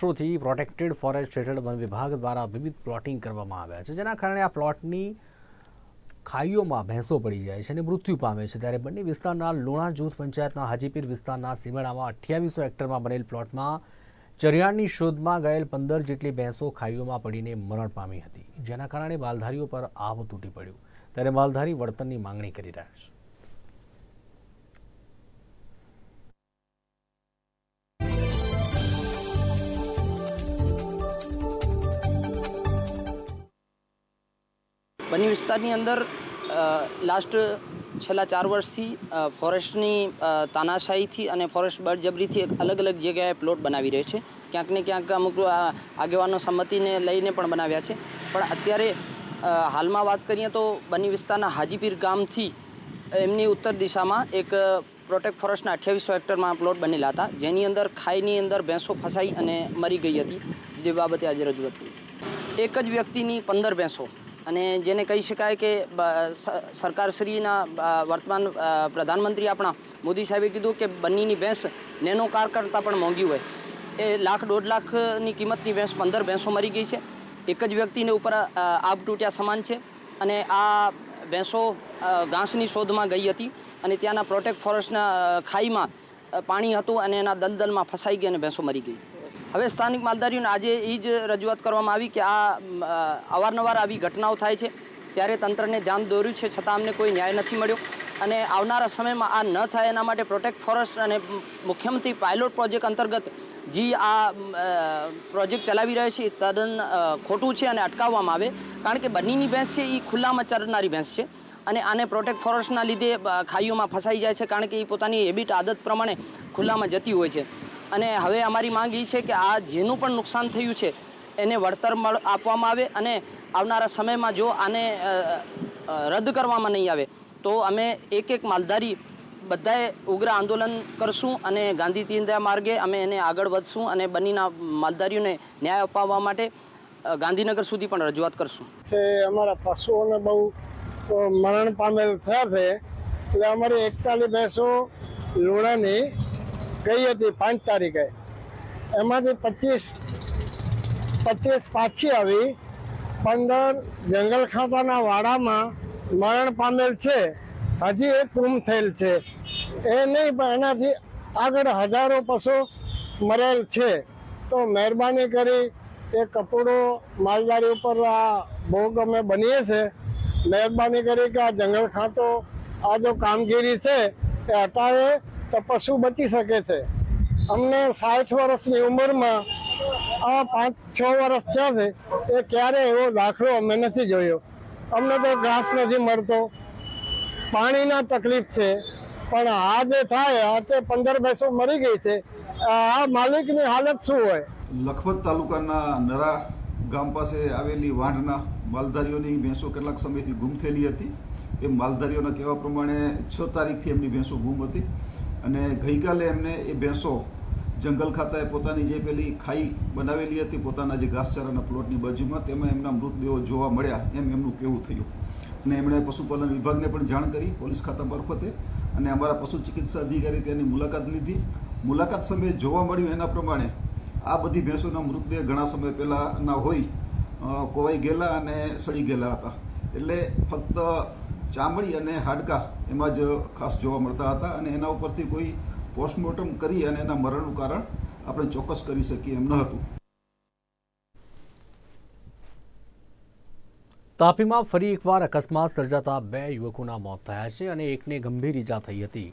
વર્ષોથી protected forest હેઠળ one વિભાગ દ્વારા વિવિધ પ્લોટિંગ કરવામાં આવ્યા છે, જેના કારણે આ પ્લોટની ખાઈઓમાં ભેંસો પડી જાય છે અને મૃત્યુ પામે છે. ત્યારે બંને વિસ્તારના લુણા જૂથ પંચાયતના હાજીપીર વિસ્તારના સીમેડામાં અઠ્યાવીસો હેક્ટરમાં બનેલ પ્લોટમાં ચરિયાણની શોધમાં ગયેલ પંદર જેટલી ભેંસો ખાઈઓમાં પડીને મરણ પામી હતી, જેના કારણે માલધારીઓ પર આવ તૂટી પડ્યું. ત્યારે માલધારી વળતરની માંગણી કરી રહ્યા છે. બની વિસ્તારની અંદર લાસ્ટ છેલ્લા ચાર વર્ષથી ફોરેસ્ટની તાનાશાહીથી અને ફોરેસ્ટ બળજબરીથી એક અલગ અલગ જગ્યાએ પ્લોટ બનાવી રહ્યો છે. ક્યાંક ને ક્યાંક અમુક આગેવાનો સંમતિને લઈને પણ બનાવ્યા છે. પણ અત્યારે હાલમાં વાત કરીએ તો બની વિસ્તારના હાજીપીર ગામથી એમની ઉત્તર દિશામાં એક પ્રોટેક્ટ ફોરેસ્ટના અઠ્યાવીસો હેક્ટરમાં પ્લોટ બનેલા હતા. જેની અંદર ખાઈની અંદર ભેંસો ફસાઈ અને મરી ગઈ હતી. જે બાબતે આજે રજૂઆત કરી. એક જ વ્યક્તિની પંદર ભેંસો. અને જેને કહી શકાય કે સરકારશ્રીના વર્તમાન પ્રધાનમંત્રી આપણા મોદી સાહેબે કીધું કે બંનીની ભેંસ નેનો કાર કરતાં પણ મોંઘી હોય. એ લાખ દોઢ લાખની કિંમતની ભેંસ પંદર ભેંસો મરી ગઈ છે. એક જ વ્યક્તિને ઉપર આબ તૂટ્યા સમાન છે અને આ ભેંસો ઘાસની શોધમાં ગઈ હતી અને ત્યાંના પ્રોટેક્ટ ફોરેસ્ટના ખાઈમાં પાણી હતું અને એના દલદલમાં ફસાઈ ગઈ અને ભેંસો મરી ગઈ. હવે સ્થાનિક માલધારીઓને આજે એ જ રજૂઆત કરવામાં આવી કે આ અવારનવાર આવી ઘટનાઓ થાય છે. ત્યારે તંત્રને ધ્યાન દોર્યું છે, છતાં અમને કોઈ ન્યાય નથી મળ્યો. અને આવનારા સમયમાં આ ન થાય એના માટે પ્રોટેક્ટ ફોરેસ્ટ અને મુખ્યમંત્રી પાયલોટ પ્રોજેક્ટ અંતર્ગત જે આ પ્રોજેક્ટ ચલાવી રહ્યો છે, એ તદ્દન ખોટું છે અને અટકાવવામાં આવે. કારણ કે બનીની ભેંસ છે, એ ખુલ્લામાં ચરનારી ભેંસ છે. અને આને પ્રોટેક્ટ ફોરેસ્ટના લીધે ખાઈઓમાં ફસાઈ જાય છે, કારણ કે એ પોતાની હેબિટ આદત પ્રમાણે ખુલ્લામાં જતી હોય છે. અને હવે અમારી માંગ એ છે કે આ જેનું પણ નુકસાન થયું છે, એને વળતર આપવામાં આવે અને આવનારા સમયમાં જો આને રદ કરવામાં નહીં આવે, તો અમે એક એક માલધારી બધાએ ઉગ્ર આંદોલન કરશું અને ગાંધી ચિંતા માર્ગે અમે એને આગળ વધશું અને બનીના માલધારીઓને ન્યાય અપાવવા માટે ગાંધીનગર સુધી પણ રજૂઆત કરશું. કે અમારા પશુઓને બહુ મરણ પામેલ થયા છે, એટલે અમારી એકતાલીસ ભેંસો લુણાની ગઈ હતી પાંચ તારીખે. એમાંથી પચીસ પચીસ પાછી આવી. પંદર જંગલ ખાતાના વાડામાં મરણ પામેલ છે. હજી એક ગુમ થયેલ છે. એ નહીં, પણ એનાથી આગળ હજારો પશુ મરેલ છે. તો મહેરબાની કરી એ કપડો માલધારી ઉપર આ ભોગ અમે બનીએ છે મહેરબાની કરી કે આ જંગલ ખાતો, આ જો કામગીરી છે, એ હટાવે. તો પશુ બચી શકે છે. અમને સાઠ વર્ષની ઉંમરમાં આ પાંચ છ વર્ષ થયા છે, એ ક્યારે એવો દાખલો અમે નથી જોયો. અમને તો ઘાસ નથી મળતો. પાણીના તકલીફ છે. પણ આ જે થાય, આ તે પંદર ભેંસો મરી ગઈ છે. આ માલિકની હાલત શું હોય? લખપત તાલુકાના નરા ગામ પાસે આવેલી વાંઢના માલધારીઓની ભેંસો કેટલાક સમયથી ગુમ થયેલી હતી. એ માલધારીઓના કહેવા પ્રમાણે છ તારીખથી એમની ભેંસો ગુમ હતી અને ગઈકાલે એમને એ ભેંસો જંગલ ખાતાએ પોતાની જે પેલી ખાઈ બનાવેલી હતી, પોતાના જે ઘાસચારાના પ્લોટની બાજુમાં, તેમાં એમના મૃતદેહો જોવા મળ્યા એમ એમનું કહેવું થયું. અને એમણે પશુપાલન વિભાગને પણ જાણ કરી પોલીસ ખાતા મારફતે અને અમારા પશુ ચિકિત્સા અધિકારી તેની મુલાકાત લીધી. મુલાકાત સમયે જોવા મળ્યું એના પ્રમાણે આ બધી ભેંસોના મૃતદેહ ઘણા સમય પહેલાંના હોય કોવાઈ ગયેલા અને સડી ગયેલા હતા. એટલે ફક્ત ચામડી અને હાડકા એમાં જ ખાસ જોવા મળતા હતા અને એના ઉપરથી કોઈ પોસ્ટમોર્ટમ કરી અને એના મરણનું કારણ આપણે ચોક્કસ કરી શકીએ એમ ન હતું. તાપીમાં ફરી એકવાર અકસ્માત સર્જાતા બે યુવકોના મોત થયા છે અને એકને ગંભીર ઈજા થઈ હતી.